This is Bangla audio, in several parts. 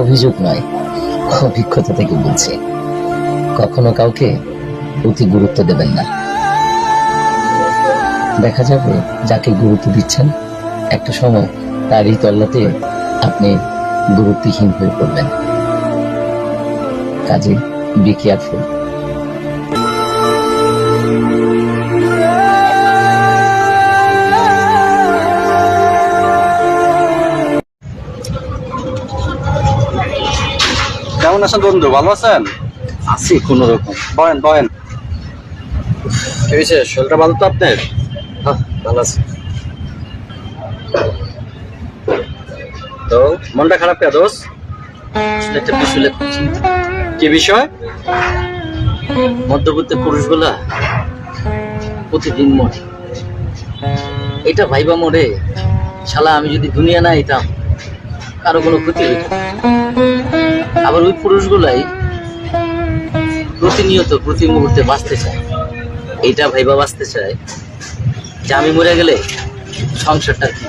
অভিযোগ নয়, অভিজ্ঞতা থেকে বলছি। কখনো কাউকে অতি গুরুত্ব দেবেন না। দেখা যাবে যাকে গুরুত্ব দিচ্ছেন, একটা সময় তারই তল্লাতে আপনি গুরুত্বহীন হয়ে পড়বেন। কাজে বি কেয়ারফুল কেমন আছেন বন্ধু? ভালো আছেন? আছি কোন রকম। বয়েন বয়েন কি হয়েছে শরীরটা ভালো তো আপনার? হ্যাঁ ভালো আছি। তো মনটা খারাপ কে দোষ একটা বিষয় কি বিষয়? মধ্যবর্তী পুরুষগুলা প্রতিদিন মরে। এটা ভাইবা মরে। শালা আমি যদি দুনিয়া না আইতাম কারও কোনো ক্ষতি হইত। আবার ওই পুরুষগুলাই প্রতিনিয়ত প্রতি মুহূর্তে বাঁচতে চায়। এটা ভাইবা বাঁচতে চায় যে আমি মরে গেলে সংসারটা কি?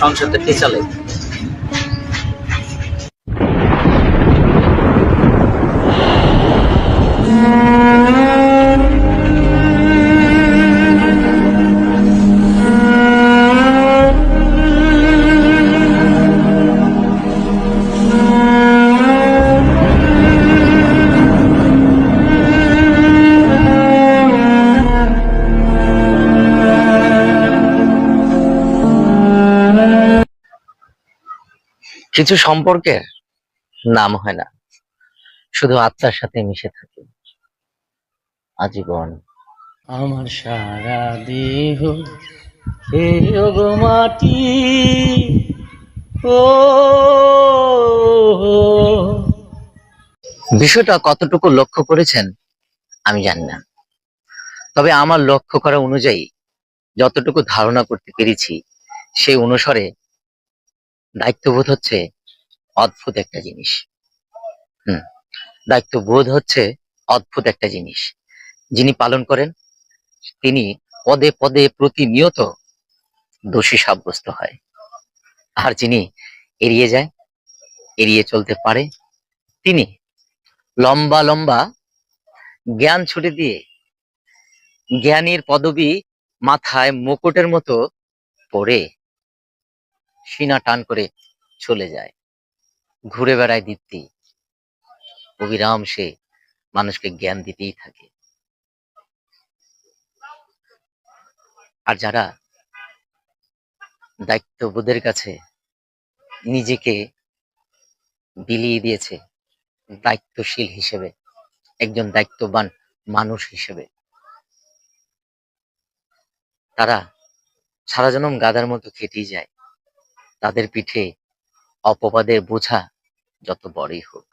সংসারটা কে চালে কিছু সম্পর্কের নাম হয় না। শুধু আত্মার সাথে মিশে থাকে। আজীবন আমার সারা দেহ মাটি। ও বিষয়টা কতটুকু লক্ষ্য করেছেন আমি জানি না। তবে আমার লক্ষ্য করা অনুযায়ী যতটুকু ধারণা করতে পেরেছি সেই অনুসারে দায়িত্ববোধ হচ্ছে অদ্ভুত একটা জিনিস। হুম, দায়িত্ববোধ হচ্ছে অদ্ভুত একটা জিনিস। যিনি পালন করেন, তিনি পদে পদে প্রতিনিয়ত দোষী সাব্যস্ত হয়। আর যিনি এড়িয়ে যায়, এড়িয়ে চলতে পারে, তিনি লম্বা লম্বা জ্ঞান ছুটে দিয়ে জ্ঞানীর পদবি মাথায় মুকুটের মতো পড়ে সিনা টান করে চলে যায়। ঘুরে বেড়ায় দীপ্তি। অবিরাম সে মানুষকে জ্ঞান দিতেই থাকে। আর যারা দায়িত্ববোধের কাছে নিজেকে বিলিয়ে দিয়েছে, দায়িত্বশীল হিসেবে, একজন দায়িত্ববান মানুষ হিসেবে, তারা সারা জনম গাদার মতো খেটেই যায়। তাদের পিঠে অপবাদের বোঝা যত বড়ই হোক।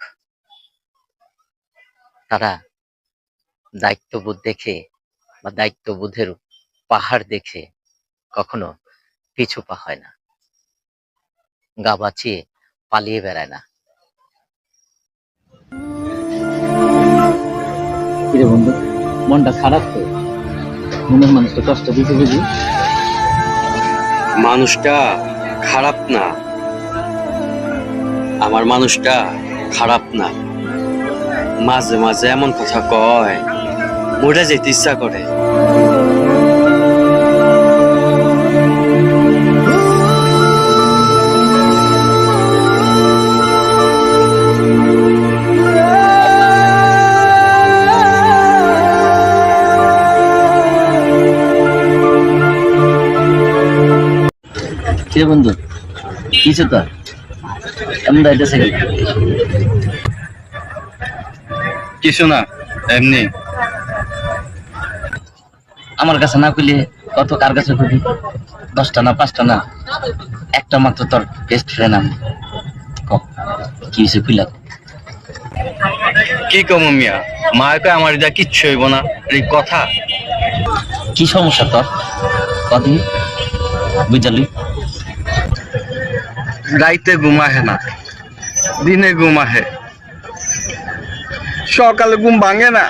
তারা দায়িত্ববোধ দেখে বা দায়িত্ববোধের পাহাড় দেখে কখনো পিছু পা হয় না। গা বাঁচিয়ে পালিয়ে বেড়ায় না। বন্ধু মনটা খারাপ তো? মনের মানুষকে কষ্ট দিতে বুঝি? মানুষটা খারাপ না। আমার মানুষটা খারাপ না। মাঝে মাঝে এমন কথা কয়, মরে যেতে ইচ্ছা করে। কিরে বন্ধু কিছু তো এমন দাইতেছে কিছু না এমনি। আমার কাছে না কইলে কত কার কাছে কইবি? দশটা না পাঁচটা না? একটা মাত্র তোর বেস্ট ফ্রেন্ড আমি। ক, কি হয়েছে কইলা? কি কম মিয়া? মায় আমার এটা কিচ্ছু হইব না এই কথা। কি সমস্যা তোর? কদিন? বুঝলি? রাইতে ঘুম না দিনে ঘুম সকালে ঘুম ভাঙে না।